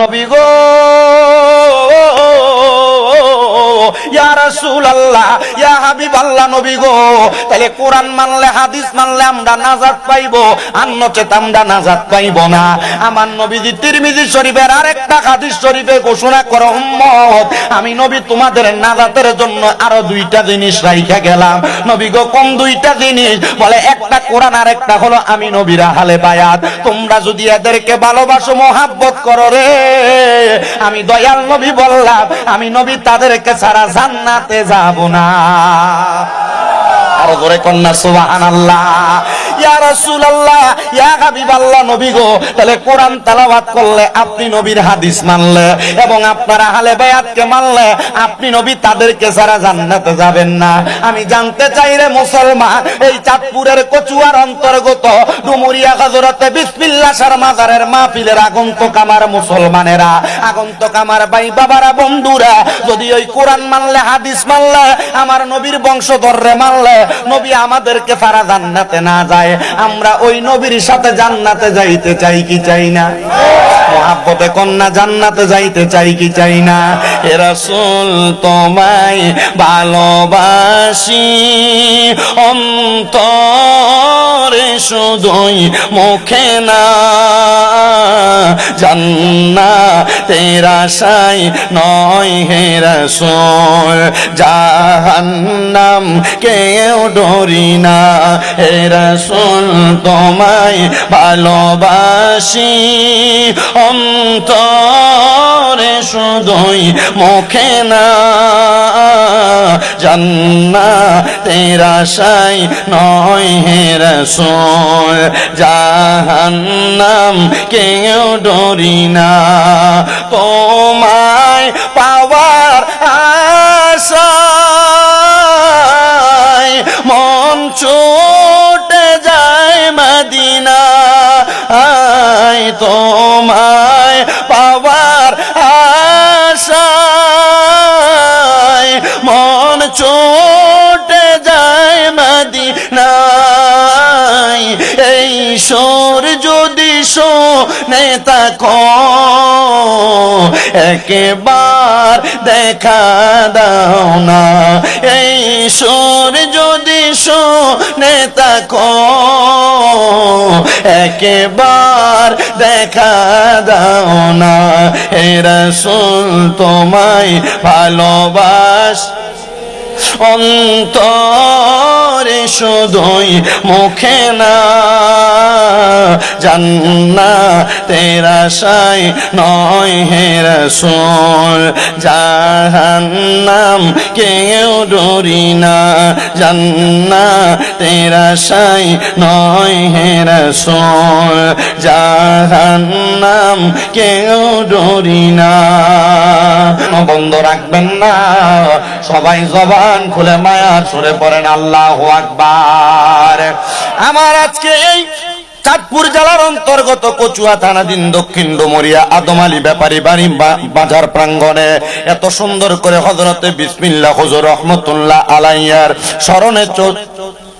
নবী গো। ইয়া রাসূলুল্লাহ, ইয়া হাবিবাল্লাহ নবী গো। তাহলে কোরআন মানলে, হাদিস মানলে আমরা নাজাত আর নচেত আমরা নাজাত না। আমার নবীজি তিরমিজি শরীফের আরেকটা হাদিস শরীফে ঘোষণা করো, উম্মত, আমি নবী তোমাদের নাজাতের জন্য আরও দুইটা জিনিস রাইখা গেলাম। নবী গো, কোন দুইটা জিনিস? বলে, একটা কোরআন আর একটা হলো আমি নবীরা হালে বায়াত। তোমরা যদি এদেরকে ভালোবাসো, মোহাব্বত করো রে। আমি দয়াল নবী বললাম, আমি নবী তাদেরকে ছাড়া জান্নাতে যাব না। আর জোরে কন্যা সুবহানাল্লাহ। ইয়া রাসূলুল্লাহ, ইয়া হাবিবাল্লাহ নবী গো, তাহলে কোরআন তেলাওয়াত করলে আপনি নবীর হাদিস মানলে এবং আপনারা আহলে বায়াতকে মানলে আপনি নবী তাদেরকে জান্নাতে যাবেন না। আমি জানতে চাই রে মুসলমান, এই চাঁদপুরের কচুয়ার অন্তর্গত ডুমুরিয়া বিসমিল্লাহ শাহ মাজারের মাহফিলের আগন্তক আমার মুসলমানেরা। আগন্তক আমার ভাই বাবারা, বন্ধুরা, যদি ওই কোরআন মানলে, হাদিস মানলে, আমার নবীর বংশধররে মানলে, নবী আমাদেরকে সারা জান্নাতে না যায়। আমরা ওই নবীর সাথে জান্নাতে যাইতে চাই কি চাই না? মহাব্বতে কন্যা জান্নাতে যাইতে চাই কি চাই না? রাসূল তোমায় ভালোবাসি, অন্তরে শুধুই মুখে না। জান্না তেরা সাই নয় হে রসুল, জাহান্নাম কেউ ডরি না। হে রসুল তোমায় ভালোবাসি। অন্তরে শুধুই মুখে না জান্না তেরা সাই নয় হে রসুল, জাহান্নাম কেউ ডরি না। তোমায় পাওয়ার তোমায় পাওয়ার আশায় মন চোটে যায় মাদি নাই এই সোর যদি শোনে তাকো একেবার দেখা দাও না। এই সুর যদি শোনে তাকো একেবার দেখা দাও না। হে রসুল, তোমায় ভালোবাস। অন্তরে শুধুই মুখে না। জান্না তেরা সাই নয় হে রসুল, জাহান্নাম কেউ ডরি না। জান্না তেরা সাই নয় হে রসুল, জাহান্নাম কেউ ডরি না। বন্ধ রাখবেন না। সবাই জবান খুলে মায়ার সুরে পড়েন, আল্লাহ আকবার। আমার আজকে এই চাঁদপুর জেলার অন্তর্গত কচুয়া থানাধীন দক্ষিণ ডুমরিয়া আদম আলী ব্যাপারী বাড়ি বাজার প্রাঙ্গণে এত সুন্দর করে হজরতে বিসমিল্লা হজর রহমতুল্লাহ আলাইয়ার স্মরণে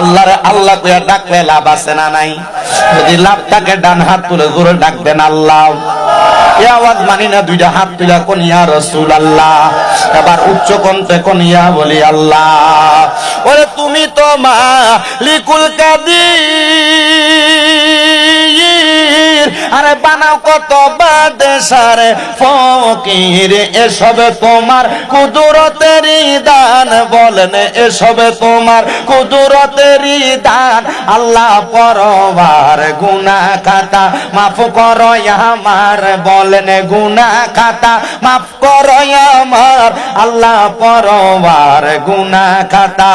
আল্লাহরে আল্লাহ ডাকলে লাভ আছে না নাই? যদি লাভ থাকে, ডান হাত তুলে ঘুরে ডাকবেন আল্লাহ। এ আওয়াজ মানি না, দুইটা হাত তুলা কনিয়া রসুল আল্লাহ এবার উচ্চ কণ্ঠে কনিয়া বলি আল্লাহ, ওরে তুমি তো মা লিকুল আরে বানাও কত বাদেশারে ফকির, এসবে তোমার কুদরতেরই দান বলেন, এসবে তোমার কুদরতেরই দান। আল্লাহ পরবার গুনা খাতা মাফ করো আমার বলেন গুনা খাতা মাফ করো আমার। আল্লাহ পরবার গুনা খাতা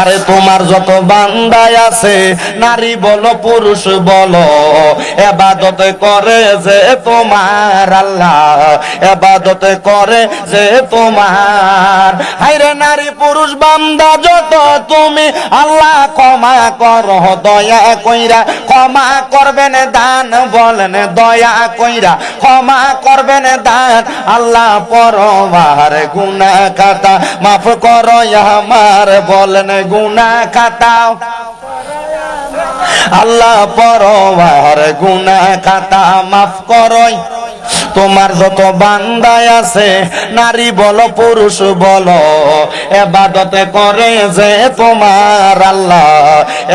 আরে তোমার যত বান্দায় আছে, নারী বলো, পুরুষ বলো, এবাদত করে যে তোমার আল্লাহ, এবাদত করে যে তোমার। হাইরে নারী, পুরুষ, বান্দা, যত তুমি আল্লাহ ক্ষমা করো, দয়া কইরা ক্ষমা করবেন, দান বলেন, দয়া কইরা ক্ষমা করবেন, দান। আল্লাহ পরবার গুনা খাতা মাফ করো, আমার বলেন গুনা আল্লাহ পরবার গুনা মাফ করই। তোমার যত বান্দায় আছে, নারী বলো, পুরুষ বলো, এবাদতে করে যে তোমার আল্লাহ,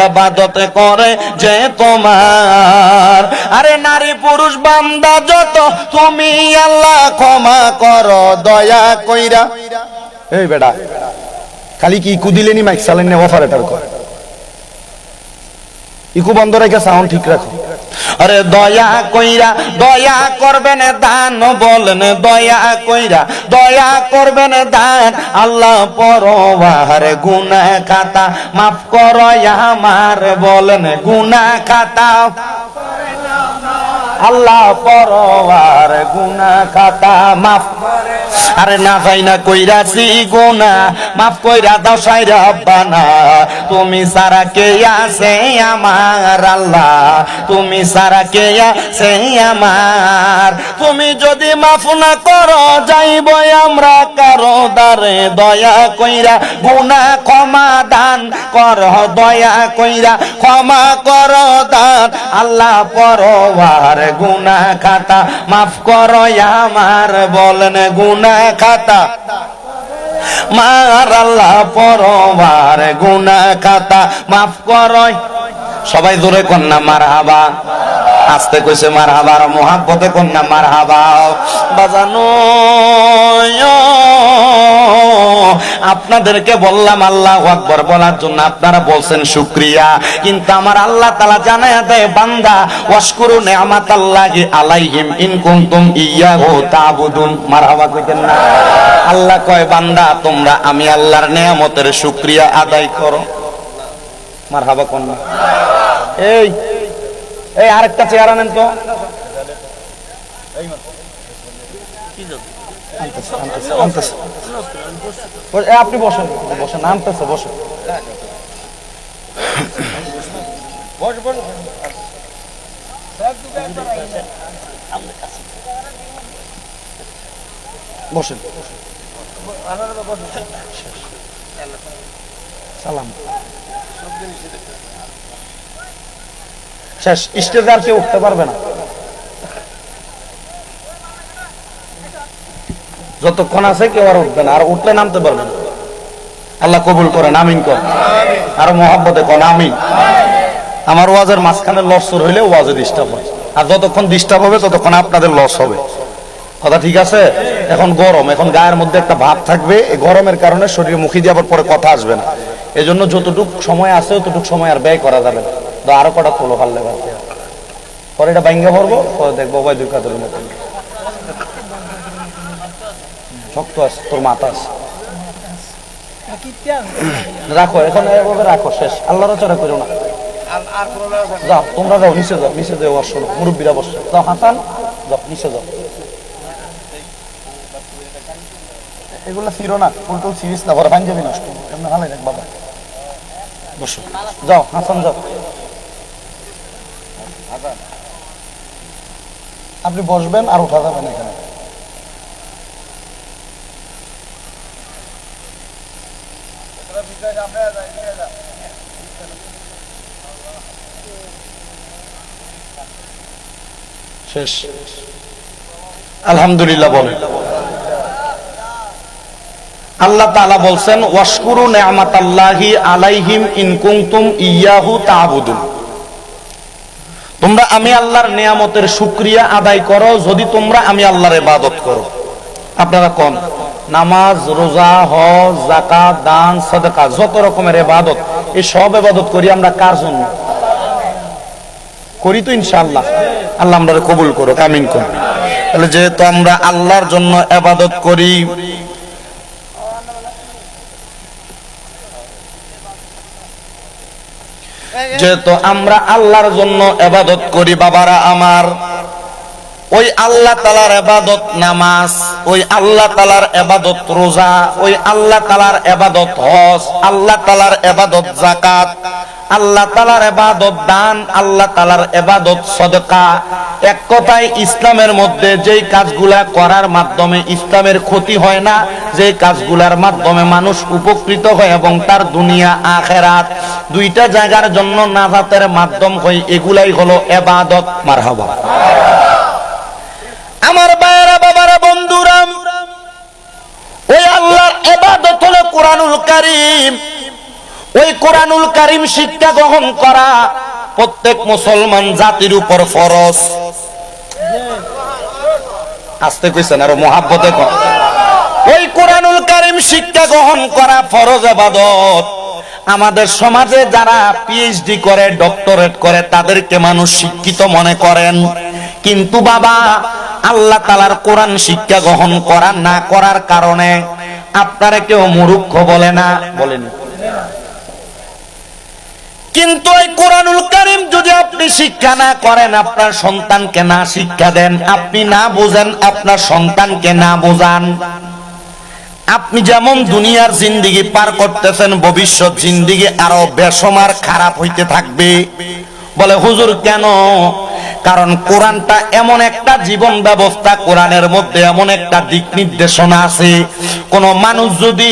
এবাদতে করে যে তোমার। আরে নারী, পুরুষ, বান্দা যত, তুমি আল্লাহ ক্ষমা করো, দয়া কইরা। এই বেটা খালি কি কুদিলেনি মাইক চালেন না অপারেটর কর ইকু বন্ধ রেখে সাউন্ড ঠিক রাখো আরে দয়া কইরা দয়া করবেন দান, বলেন দয়া কইরা দয়া করবেন দান। আল্লাহ পরবার গুনা খাতা মাফ করো আমার বলেন গুনা খাতা আল্লাহ পরবার গুনা খাতা মাফ। আরে না না কইরাছি গুনা মাফ কইরা দাও তুমি সারা কে আছে আমার আল্লাহ? তুমি সারা কে আছে আমার? তুমি যদি মাফ না করো যাইব আমরা কারও দারে দয়া কইরা গুনা ক্ষমা দান কর, দয়া কইরা ক্ষমা কর দান। আল্লাহ পরবার গুনা খাতা মাফ করো আমার, বলেন গুনা খাতা মার আল্লাহ পরবার গুনা খাতা মাফ করো। সবাই জোরে কন্যা মার হাবা আস্তে কইছে মার হাবা আর মোহাব্বতে কন্যা মার হাবা বাজানো আপনাদেরকে বললাম, আল্লাহ আকবর বলার জন্য আপনারা বলছেন শুক্রিয়া। কিন্তু আমার আল্লাহ তালা জানায় দেয়, বান্দা, ওয়াশকুরু নেয়ামাত আল্লাহি আলাইহিম ইন কুনতুম ইয়াহু তাবুদুন মারহাবা কইতেন না? আল্লাহ কয়, বান্দা, তোমরা আমি আল্লাহর নেয়ামতের শুক্রিয়া আদায় করো। মারহাবা কোন এই এই আরেকটা চেয়ার আনেন তো। আপনি বসেন বসেন আনতেছে বসেন। বসেন। সালাম। শেষ স্টেজে আর কেউ উঠতে পারবে না। যতক্ষণ আছে কেউ আর উঠবে না আর উঠলে নামতে পারবে না। আল্লাহ কবুল করে আমিন কর। আর মহাব্বতে কন আমিন। আমার ওয়াজের মাঝখানে লসর হইলে ওয়াজে ডিস্টার্ব হয়। আর যতক্ষণ ডিস্টার্ব হবে ততক্ষণ আপনাদের লস হবে। কথা ঠিক আছে? এখন গরম এখন গায়ের মধ্যে একটা ভাব থাকবে। এই গরমের কারণে শরীরে মুখি দিয়ে আবার পরে কথা আসবে না। এই জন্য যতটুক সময় আছে ততটুক সময় আর ব্যয় করা যাবে না। তো আরও কটা তোলো পারলে পরে এটা বাইঙ্গা ভরবো পরে দেখব ভাই দুই কাতরের মতো শক্ত আছে তোর মাথা আছে রাখো এখন এভাবে রাখো শেষ। আল্লাহর চড়া করো না। যাও তোমরা যাও নিচে যাও নিচে যাও আর শোনো মুরব্বীরা বসে যাও হাসান যাও নিচে যাও। এগুলো ফিরো না উল্টো সিরিজ না ঘরে পাঞ্জাবি নষ্ট। এমনি ভালো দেখ বাবা। বসো। যাও হাসান যাও। আপনি বসবেন আর উঠা যাবেন এখানে। শেষ। আলহামদুলিল্লাহ বলেন। আল্লাহ তাআলা বলছেন, ওয়াশকুরু নি'মাতাল্লাহি আলাইহিম ইন ইয়াহু তা'বুদুন। তোমরা আমি আল্লাহর নিয়ামতের শুকরিয়া আদায় করো, যদি তোমরা আমি আল্লাহর ইবাদত করো। আপনারা কোন? নামাজ, রোজা, হজ, যাকাত, দান, সাদাকা, যত রকমের ইবাদত, এই সব ইবাদত করি আমরা কার জন্য? করি তো ইনশাআল্লাহ। আল্লাহ আমরা কবুল করো কামিন করো তাহলে যেহেতু আমরা আল্লাহর জন্য আবাদত করি, যেহেতু আমরা আল্লাহর জন্য আবাদত করি, বাবারা আমার ওই আল্লাহ তালার এবাদত নামাজ, ওই আল্লাহ তালার এবাদত রোজা, ওই আল্লাহ তালার এবাদত হজ, আল্লাহ তালার এবাদত জাকাত আল্লাহ তালার এবাদত দান, আল্লাহ তালার এবাদত সদকা। এক কথায় ইসলামের মধ্যে যেই কাজগুলা করার মাধ্যমে ইসলামের ক্ষতি হয় না যে কাজগুলার মাধ্যমে মানুষ উপকৃত হয় এবং তার দুনিয়া আখেরাত, দুইটা জায়গার জন্য নাজাতের মাধ্যম হয় এগুলাই হলো এবাদত। মারহাবা। আমার বায়রা বাবারা, বন্ধুরা, ওই আল্লাহর এবাদত হলো কোরআনুল কারীম। ওই কোরআনুল কারীম শিক্ষা গ্রহণ করা প্রত্যেক মুসলমান জাতির উপর ফরজ। আসতে কইছেন, আর মহাব্বতে ওই কোরআনুল কারীম শিক্ষা গ্রহণ করা ফরজ এবাদত আমাদের সমাজে যারা পিএইচডি করে ডক্টরেট করে, তাদেরকে মানুষ শিক্ষিত মনে করেন। কিন্তু বাবা আল্লাহ তালার কোরআন শিক্ষা গ্রহণ করা না করার কারণে আপনারা কেউ মুরুক্ষ বলে না। বলেন। কিন্তু এই কোরআনুল কারিম যদি আপনি শিক্ষা না করেন, আপনার সন্তানকে না শিক্ষা দেন, আপনি না বোঝেন, আপনার সন্তানকে না বোঝান। আপনি যেমন দুনিয়ার জিন্দিগি পার করতেছেন, ভবিষ্যৎ জিন্দিগি আরও বেসমার খারাপ হইতে থাকবে। বলে, হুজুর, কেন কারণ কোরআনটা এমন একটা জীবন ব্যবস্থা, কোরআনের মধ্যে এমন একটা দিক নির্দেশনা আছে। কোন মানুষ যদি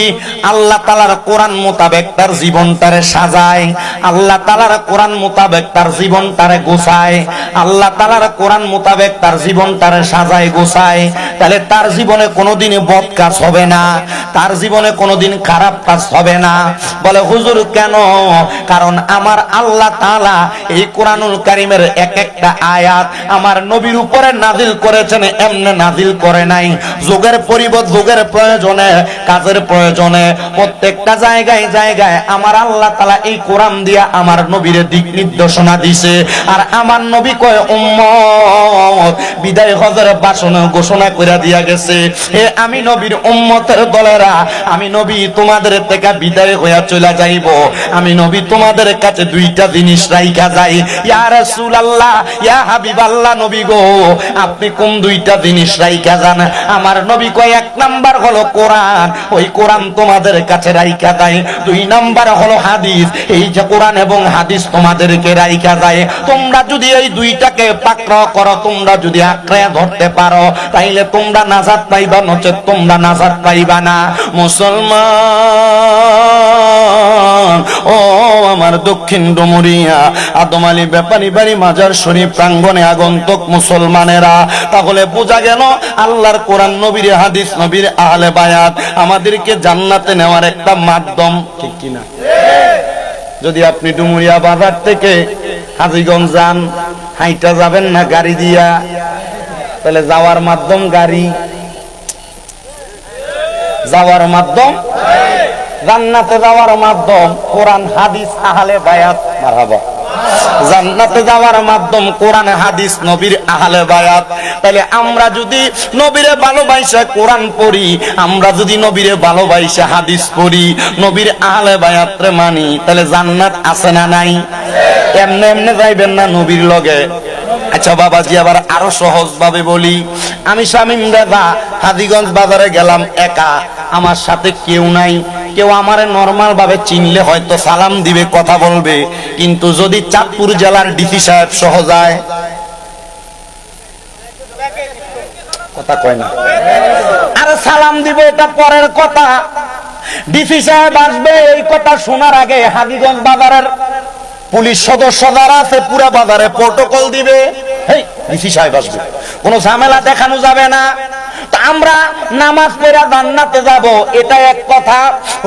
আল্লাহ তালার কোরআন মোতাবেক তার জীবনটারে সাজায়, আল্লাহ তালার কোরআন মোতাবেক তার জীবনটারে গোছায়, আল্লাহ তালার কোরআন মোতাবেক তার জীবনটারে সাজায়, গোছায়, তাহলে তার জীবনে কোনোদিনই বদ কাজ হবে না, তার জীবনে কোনোদিন খারাপ কাজ হবে না। বলে, হুজুর, কেন? কারণ আমার আল্লাহ তালা এই কোরআনুল কারিমের এক একটা আয়াত আমার নবীর উপরে নাজিল করেছেন, এমনে নাজিল করে নাই। যুগের পরিবর্তন যুগের প্রয়োজনে, কাজের প্রয়োজনে, প্রত্যেকটা জায়গায় জায়গায় আমার আল্লাহ তাআলা এই কোরআন দিয়া আমার নবীর দিক নির্দেশনা দিছে। আর আমার নবী কয়, উম্মত, বিদায় হজের বাসন ঘোষণা করে দিয়া গেছে। হে আমি নবীর উম্মতের দলেরা, আমি নবী তোমাদের থেকে বিদায় হইয়া চলে যাইব। আমি নবী তোমাদের কাছে দুইটা জিনিস রাইখা যাই। ইয়া রাসূলুল্লাহ, ইয়া হাবিবাল্লাহ নবী গো, আপনি কোন দুইটা জিনিস যান? আমার নবী কয়, এক নাম্বার হলো কোরআন, ওই কোরআন তোমাদের কাছে যায়। দুই নাম্বার হলো হাদিস, এই যে কোরআন এবং হাদিস তোমাদেরকে রাইখা যায়। তোমরা যদি এই দুইটাকে পাকড় করো, তোমরা যদি আঁকড়ে ধরতে পারো, তাইলে তোমরা নাজাত পাইবা, নচেত তোমরা নাজাত পাইবা না। মুসলমান ও, আমার দক্ষিণ ডুমুরিয়া, আদম আলী ব্যাপারী বাড়ি মাজার শরীফ প্রাঙ্গণে আগন্তুক মুসলমানেরা। তাহলে বোঝা গেল, আল্লাহর কোরআন নবীর, হাদিস নবীর আহলে বায়াত আমাদেরকে জান্নাতে নেওয়ার একটা মাধ্যম। ঠিক কিনা? যদি আপনি ডুমুরিয়া বাজার থেকে হাজিগঞ্জ যান, হাইটা যাবেন না গাড়ি দিয়া? তাহলে যাওয়ার মাধ্যম গাড়ি। যাওয়ার মাধ্যম জান্নাতে যাওয়ার মাধ্যম কোরআন, হাদিস, আহলে বায়াত। মারহাবা। জান্নাতে যাওয়ার মাধ্যম কোরআন, হাদিস, নবীর আহলে বায়াত। তাহলে আমরা যদি নবীরে ভালোবাসা কোরআন পড়ি, আমরা যদি নবীরে ভালোবাসা হাদিস পড়ি, নবীর আহলে বায়াতরে মানি তাহলে জান্নাত আছে না নাই? এমনে এমনে যাইবেন না নবীর লগে। আচ্ছা বাবাজি, আবার আরও সহজ ভাবে বলি। আমি শামিম দাদা হাজিগঞ্জ বাজারে গেলাম একা। আমার সাথে কেউ নাই। কেউ আমারে নর্মাল ভাবে চিনলে হয়তো সালাম দিবে, কথা বলবে। কিন্তু যদি চাঁদপুর জেলার ডিসি সাহেব সহ যায়, কথা কয় না। আরে সালাম দিব, এটা পরের কথা। ডিসি সাহেব আসবে, এই কথা শোনার আগে হাজিগঞ্জ বাজারের পুলিশ সদস্য যারা আছে, পুরা বাজারে প্রোটোকল দিবে। ডিসি সাহেব আসবে। কোনো ঝামেলা দেখানো যাবে না। আমরা নামাজ পড়া জান্নাতে যাব, এটা এক কথা।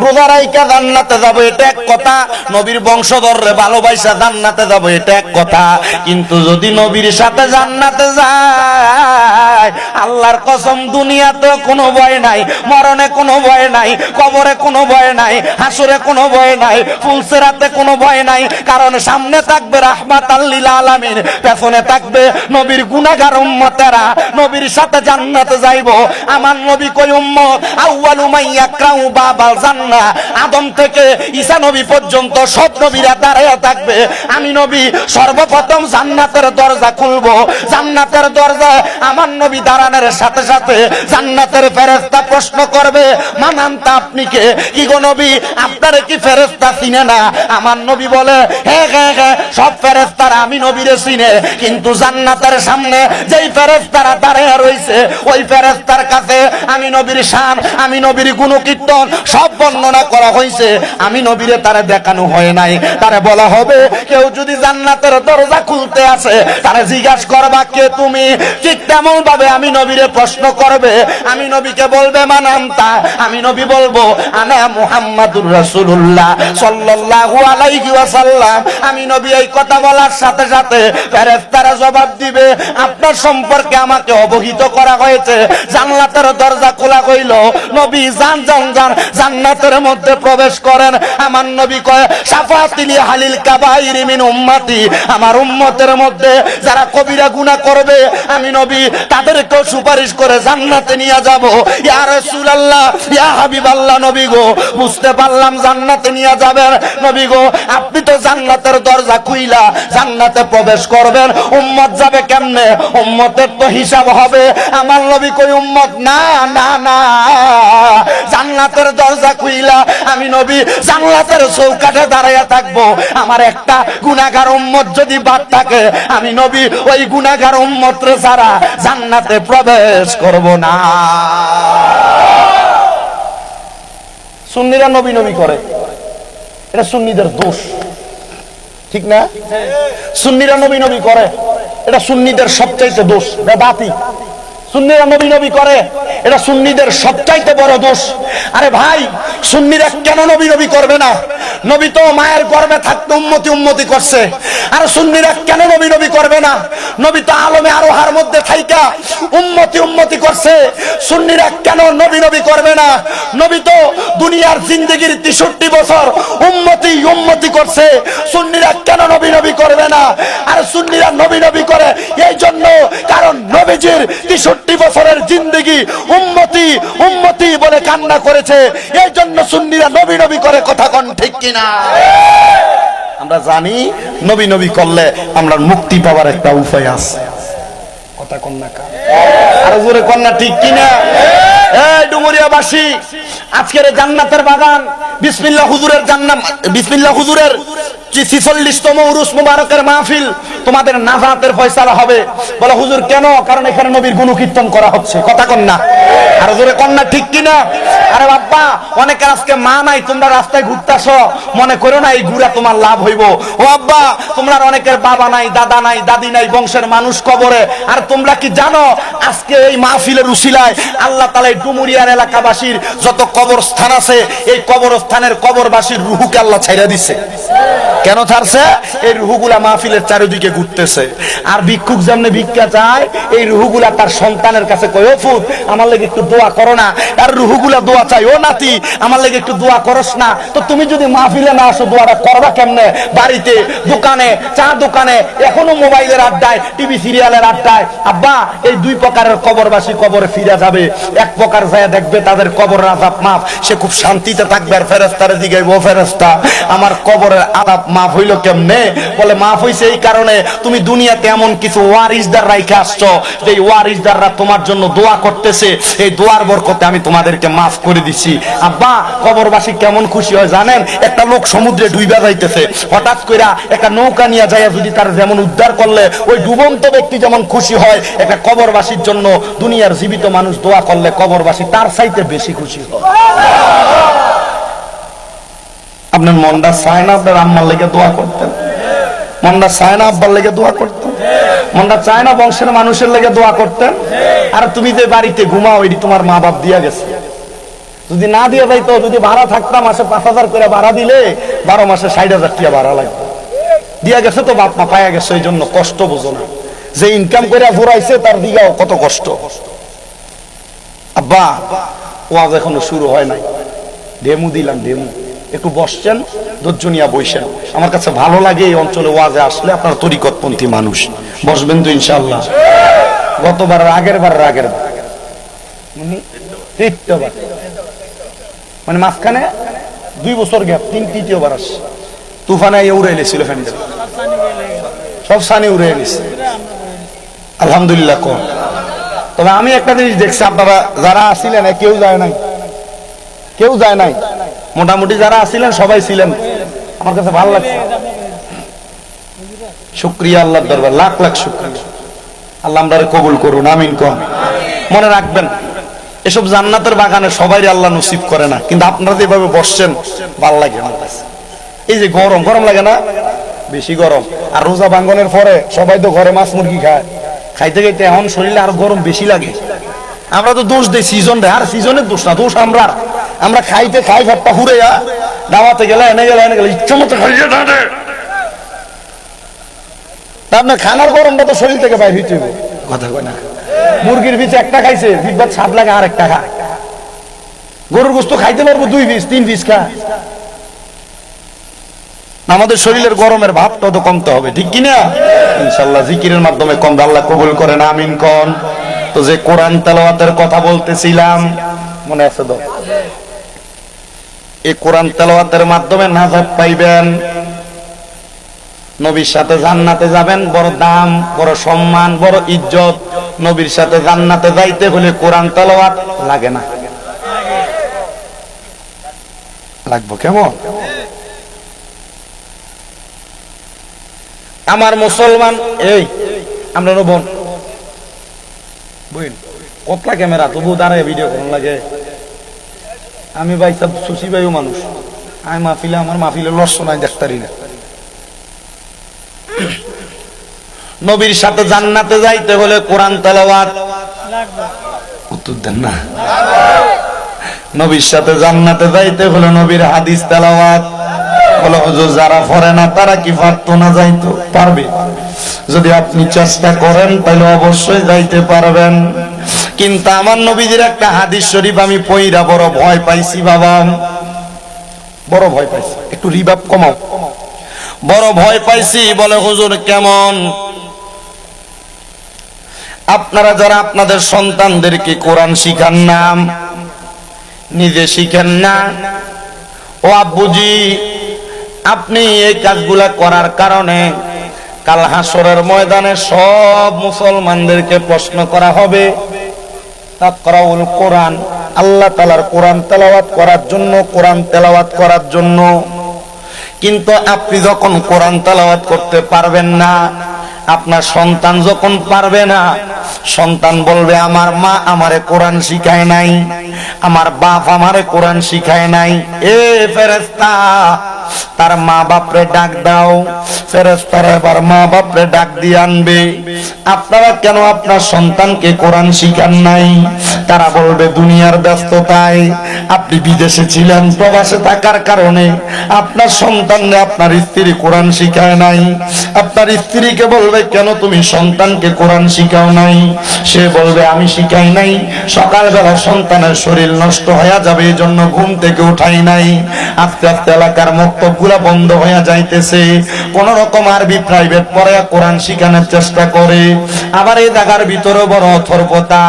রোজা রাইকা জান্নাতে যাব, এটা এক কথা। নবীর বংশধররে ভালোবাসা জান্নাতে যাব, এটা এক কথা। কিন্তু যদি নবীর সাথে জান্নাতে যায় যায় আল্লাহর কসম দুনিয়াতে কোনো ভয় নাই, মরণে কোনো ভয় নাই, কবরে কোনো ভয় নাই, হাসুরে কোনো ভয় নাই, ফুলসেরাতে কোনো ভয় নাই, কারণ সামনে থাকবে রাহমাত আল্লিল আলামিন, পেছনে থাকবে নবীর গুনাহগার উম্মতেরা, নবীর সাথে জান্নাতে যাইব। আমার নবী কই উম্মত, আউয়ালু মাইয়াকরাউ বাবাল জান্নাহ আদম থেকে ঈসা নবী পর্যন্ত সব নবীরা দাঁড়ায় থাকবে। আমি নবী সর্বপ্রথম জান্নাতের দরজা খুলবো। জান্নাতের দরজা আমার নবী দাঁড়ানোর সাথে সাথে জান্নাতের ফেরেশতা প্রশ্ন করবে মানান্তা আপনি কে? কি গো নবী? আপনারে কি ফেরেশতা চিনে না? আমার নবী বলে হ্যাঁ হ্যাঁ হ্যাঁ সব ফেরেশতারা আমি নবীরে চিনে, কিন্তু জান্নাতের সামনে যেই ফেরেশতারা দাঁড়িয়ে রইছে, ওই ফেরেশতার কাছে আমি নবীর শান, আমি নবীর গুণকীর্তন সব বর্ণনা করা হয়েছে আমি নবীরে তারে দেখানো হয় নাই। তারে বলা হবে, কেউ যদি জান্নাতের দরজা খুলতে আসে, তারে জিজ্ঞাসা করবা, কে তুমি? ঠিক তেমন ভাবে আমি নবীরে প্রশ্ন করবে, আমি নবীকে বলবে মানান্তা আমি নবী বলব, আনা মুহাম্মাদুর রাসূলুল্লাহ সাল্লাল্লাহু আলাইহি ওয়াসাল্লাম। আমি নবী এই কথা বলার সাথে সাথে ফেরেশতারা জবাব দিবে, আপনার সম্পর্কে আমাকে অবহিত করা হয়েছে। জান্নাতের দরজা খোলা হইল। নবী জান জান জান জান্নাতের মধ্যে প্রবেশ করেন। আমার নবী কয় সাফাতিলি হালিল কাবাইরি মিন উম্মতি। আমার উম্মতের মধ্যে যারা কবিরা গুনাহ করবে, আমি নবী তাদেরকেও সুপারিশ করে জান্নাতে নিয়ে যাব। ইয়া রাসূলুল্লাহ, ইয়া হাবিবাল্লাহ, নবী গো, বুঝতে পারলাম জান্নাতে নিয়ে যাবেন। নবী গো, আপনি তো জান্নাতের দরজা খুইলা, জান্নাতে প্রবেশ করবেন। উম্মত যাবে কেমনে? উম্মতের তো হিসাব হবে। আমার নবী কই, উম্মত, না না না, জান্নাতের দরজা খুইলা, আমি নবী জান্নাতের চৌকাঠে দাঁড়াইয়া থাকব। আমার একটা গুনাহগার উম্মত যদি বাদ থাকে, আমি নবী ওই গুনাহগার উম্মত রে ছাড়া জান্নাতে প্রবেশ করব না। সুন্নিরা নবী নবী করে। এটা সুন্নিদের দোষ। ঠিক না? সুন্নিরা নবী নবী করে। এটা সুন্নিদের সবচাইতে দোষ। বেদাতি সুন্নিরা নবী নবী করে। এটা সুন্নিদের সবচাইতে বড় দোষ। আরে ভাই, সুন্নিরা কেন নবী নবী করবে না? নবী তো মায়ের গর্ভে থাকতে উন্মতি উন্মতি করছে। আর সুন্নিরা কেন নবী নবী করবে না? নবী তো আলমে আরোহার মধ্যে থাইকা উন্মতি উন্মতি করছে। সুন্নিরা কেন নবী নবী করবে না? নবী তো দুনিয়ার জিন্দগির তেষট্টি বছর উন্মতি উন্মতি করছে। সুন্নিরা কেন নবী নবী করবে না? আর সুন্নিরা নবী নবী করে এই জন্য কারণ নবীজির তেষট্টি বছরের জিন্দগি উন্মতি উন্মতি বলে কান্না করেছে। এই জন্য সুন্নিরা নবী নবী করে কথা কন, ঠিক কিনা? আমরা জানি নবী নবী করলে আমরা মুক্তি পাওয়ার একটা উপায় আছে। কথা কন্যা আরও জোরে কন্যা ঠিক কিনা? আজকের জান্নাতের বাগান বিসমিল্লা হুজুরের জান্নাত বিসমিল্লা হুজুরের ছিচল্লিশতম উরুস মুবারকের মাহফিল, তোমাদের নাজাতের ফয়সালা হবে। বলে, হুজুর, কেন? কারণ এখানে নবীর গুণ কীর্তন করা হচ্ছে। কথা কন্যা আর জোরে কন্যা ঠিক কিনা? আরে বাপ্পা অনেকের আজকে মা নাই, তোমরা রাস্তায় ঘুরতাছ মনে করো না, এই ঘুরা তোমার লাভ হইব। ও আব্বা তোমরা অনেকের বাবা নাই, দাদা নাই, দাদি নাই, বংশের মানুষ কবরে। আর তোমরা কি জানো, আজকে এই মাহফিলের উসিলায় আল্লাহ তালা এই ডুমুরিয়ার এলাকাবাসীর যত কবরস্থান আছে, এই কবরস্থানের কবরবাসীর রুহুকে আল্লাহ ছাইরা দিছে। কেন ছাড়ছে? এই রুহুগুলা মাহফিলের চারিদিকে ঘুরতেছে। আর ভিক্ষুক যেমনি ভিক্ষা চায়, এই রুহুগুলা তার সন্তানের কাছে কয়, "ও ফুত, আমার লেগে একটু দোয়া করো না। আর রুহুগুলা দোয়া চাই ও নাতি, আমার লেগে একটু দোয়া করস না। তো তুমি যদি মাহফিলে না আসো, দোয়াটা করবা কেমনে? বাড়িতে, দোকানে, চা দোকানে, এখনও মোবাইলের আড্ডায়, টিভি সিরিয়ালের আড্ডায়। আব্বা, এই দুই প্রকারের কবরবাসী কবরে ফিরে যাবে। এক প্রকার যায় দেখবে তাদের কবর আজাব মাফ। সে খুব শান্তিতে থাকবে আর ফেরেস্তার দিকে, ও ফেরেস্তা আমার কবরের আজাব মাফ হইল কেমনে? বলে, মাফ হইছে এই কারণে তুমি দুনিয়াতে এমন কিছু ওয়ারিসদার রাইখে আসছো যে ওয়ারিসদাররা তোমার জন্য দোয়া করতেছে। এই দোয়ার বরকতে আমি তোমাদেরকে মাফ করে দিছি। আব্বা, কবরবাসী কেমন খুশি হয় জানেন? একটা লোক সমুদ্রে ডুইবা যাইতেছে। হঠাৎ কইরা একটা নৌকা নিয়ে যায় যদি তার যেমন উদ্ধার করলে, ওই ডুবন্ত ব্যক্তি যেমন খুশি হয়, একটা কবরবাসীর জন্য দুনিয়ার জীবিত মানুষ দোয়া করলে কবরবাসী তার চাইতে বেশি খুশি হয়। আপনার মনটা চায় না আপনার আম্মার লেগে দোয়া করতেন। মনটা চায় না আব্বার লেগে দোয়া করতেন। মনটা চায় না বংশের মানুষের লেগে দোয়া করতেন। আর তুমি যে বাড়িতে ঘুমাও, এটি তোমার মা বাপ দিয়া গেছে। যদি না দিয়ে যাইতো, যদি ভাড়া থাকতাম, মাসে পাঁচ হাজার করে ভাড়া দিলে বারো মাসে ষাট হাজার টাকা ভাড়া লাগবে দিয়া গেছে তো বাপ মা পায়া গেছে, এই জন্য কষ্ট বোঝো না। যে ইনকাম করে ঘুরাইছে, তার দিকেও কত কষ্ট। আব্বা, ওয়াজ এখনও শুরু হয় নাই। ডেমু দিলাম, ডেমু। একটু বসছেন ধৈর্য নিয়ে আমার কাছে ভালো লাগে এই অঞ্চলে ওয়াজে আসলে আপনার তরিকতপন্থী মানুষ। বসবেন তো ইনশাল্লাহ গতবার আগের বার আগের বার। মানে মাঝখানে দুই বছর গ্যাপ, তিন তৃতীয়বার আসছে। তুফানে উড়ে এলেছিল ফ্যান্ডেল সব সানি উড়ে এনেছে আলহামদুলিল্লাহ কম। তবে আমি একটা জিনিস দেখছি, আপনারা যারা আসিলেন কেউ যায় নাই। কেউ যায় নাই। মোটামুটি যারা আসিলেন সবাই ছিলেন। আমার কাছে ভালো লাগছে। শুক্রিয়া আল্লাহর দরবার, লাখ লাখ শুক্রিয়া। আল্লাহ আমরা কবুল করুন, আমিন কন মনে রাখবেন, এসব জান্নাতের বাগানে সবাই আল্লাহ নসিব করে না, কিন্তু আপনারা যেভাবে বসছেন, ভালো লাগে আমার কাছে। এই যে গরম গরম লাগে না? বেশি গরম। আর রোজা ভাঙ্গনের পরে সবাই তো ঘরে মাছ মুরগি খায়। খাইতে খাইতে এখন শরীরে আর গরম বেশি লাগে। আমরা তো দোষ দেই সিজন দেয়। আর সিজনের দোষ না, দোষ আমরা আমরা খাইতে খাই ভাবটা হুড়ে যা দাওয়াতে গেলে, এনে গেলে এনে গেলে, ইচ্ছা মতো খাইয়ে আপনার খানার গরমটা তো শরীর থেকে বাইর হইতে কথা কয় না। মুরগির পিছে একটা খাইছে বিপদ সাত লাগে আর একটা খা। গরুর গোস্ত খাইতে পারব দুই পিস তিন পিস খা। আমাদের শরীরের গরমের ভাবটা তো কমতে হবে, ঠিক কিনা? ইনশাল্লাহ জিকিরের মাধ্যমে কম আল্লাহ কবুল করেন, আমিন কন। তো যে কোরআন তেলাওয়াতের কথা বলতেছিলাম, মনে আছে তো? এই কোরআন তেলাওয়াতের মাধ্যমে নাজাত পাইবেন। নবীর সাথে জান্নাতে যাবেন, বড় দাম, বড় সম্মান, বড় ইজ্জত। নবীর সাথে জান্নাতে যাইতে হলে কোরআন তেলাওয়াত লাগে না। লাগবো কেমন? আমার মুসলমান, এই, আমরা বোন বুঝলেন? কতলা ক্যামেরা তবু দাঁড়ায় ভিডিও করুন লাগে। আমি ভাই সব সুশি ভাইও মানুষ। আমি মাহফিলে, আমার মাহফিলে লস্য নাই দেখতারি না। নবীর সাথে জান্নাতে যাইতে হলে কোরআন তেলাওয়াত উত্তর দেন না। নবীর সাথে জান্নাতে যাইতে হলে নবীর হাদিস তেলাওয়াত। বলে, হুজুর, যারা পড়ে না, তারা কি পারতো না যাইতো পারবে? যদি আপনি চেষ্টা করেন, তাহলে অবশ্যই যাইতে পারবেন। কিন্তু আমার নবীজির একটা হাদিস শরীফ আমি পইরা বড় ভয় পাইছি, বাবা। বড় ভয় পাইছি। একটু রিবাব কমাও। বড় ভয় পাইছি, বলে, হুজুর, কেমন? আপনারা যারা আপনাদের সন্তানদেরকে কোরআন শিখান নাম নিজে শিখেন না, ও আব্বুজি, আপনি এই কাজগুলা করার কারণে কাল হাসরের ময়দানে সব মুসলমানদেরকে প্রশ্ন করা হবে। তাকরাউল কোরআন। আল্লাহ তালার কোরআন তেলাওয়াত করার জন্য, কোরআন তেলাওয়াত করার জন্য। কিন্তু আপনি যখন কোরআন তেলাওয়াত করতে পারবেন না, আপনার সন্তান যখন পারবে না, সন্তান বলবে, আমার মা আমারে কোরআন শিখায় নাই, আমার বাপ আমারে কোরআন শিখায় নাই। এ ফেরেস্তা তার মা বাপরে ডাক দাও। ফেরেস্তারা এবার মা বাপরে ডাক দিয়ে আনবে। আপনারা কেন আপনার সন্তানকে কোরআন শিখান নাই? তারা বলবে, দুনিয়ার ব্যস্ততায় আপনি বিদেশে ছিলেন, প্রবাসে থাকার কারণে আপনার সন্তানরে আপনার স্ত্রী কোরআন শিখায় নাই। আপনার স্ত্রীকে বলবে, কেন তুমি সন্তানকে কোরআন শিখাও নাই? সে বলবে, আমি শিখাই নাই। সকালবেলা সন্তানের শরীর নষ্ট হয়ে যাবে এই জন্য ঘুম থেকে উঠাই নাই। আস্তে আস্তে এলাকার মক্তবগুলা বন্ধ হয়ে যাইতেছে। কোন রকম আরবি প্রাইভেট পড়ে কোরআন শিখানোর চেষ্টা করে। আবার এই জায়গার ভিতরে বড় অথর্বতা।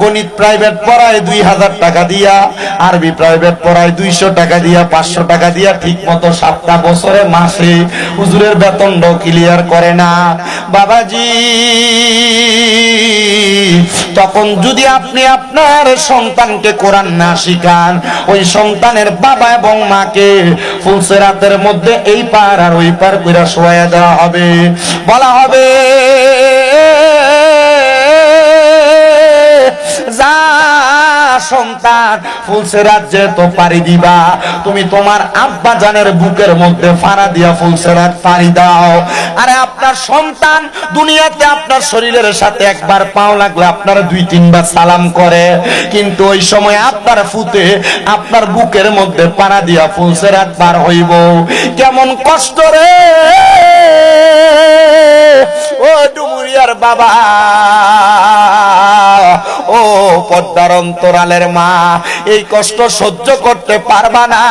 গণিত প্রাইভেট পড়ায় দুই হাজার টাকা দিয়া, আরবি প্রাইভেট পড়ায় দুইশো টাকা দিয়া, পাঁচশো টাকা দিয়া ঠিক মতো সাতটা বছরে মাসে হুজুরের বেতনটাও ক্লিয়ার করে না। বাবাজি, তখন যদি আপনি আপনার সন্তানকে কোরআন না শিখান, ওই সন্তানের বাবা এবং মাকে ফুলসেরাতের মধ্যে এই পার আর ওই পার কইরা শোয়া দেওয়া হবে। বলা হবে সন্তান, ফুলসে রাজ্যে তো পারি দিবা। তুমি তোমার আব্বা জানের বুকের মধ্যে ফাড়া দিয়া ফুলসে রাত পারি দাও। আরে আপনার সন্তান দুনিয়াতে আপনার শরীরের সাথে একবার পাও লাগলে আপনার দুই তিনবার সালাম করে। কিন্তু ওই সময় আপনার ফুতে আপনার বুকের মধ্যে পাড়া দিয়া ফুলসে রাত পার হইব। কেমন কষ্ট রে! ও ডুমুরিয়ার বাবা! ও পদ্মার অন্তরালের মা, এই কষ্ট সহ্য করতে পারবা না,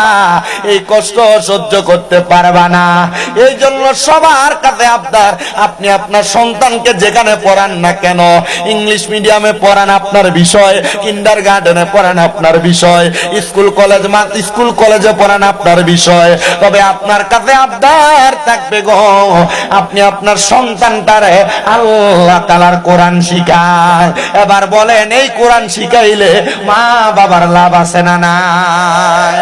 এই কষ্ট সহ্য করতে পারবা না। এই জন্য সবার কাছে আপনার আপনি আপনার সন্তানকে যেখানে পড়ান না কেন, ইংলিশ মিডিয়ামে পড়ান আপনার বিষয় কিন্ডার গার্ডেনে পড়ান আপনার বিষয়, স্কুল কলেজ স্কুল কলেজে পড়ান আপনার বিষয়। তবে আপনার কাছে আবদার থাকবে গো, আপনি আপনার সন্তানটারে আল্লাহ তালার কোরআন শিখায় এবার বলেন, এই কোরআন শিখাইলে মা বাবার লাভ আছে না নাই?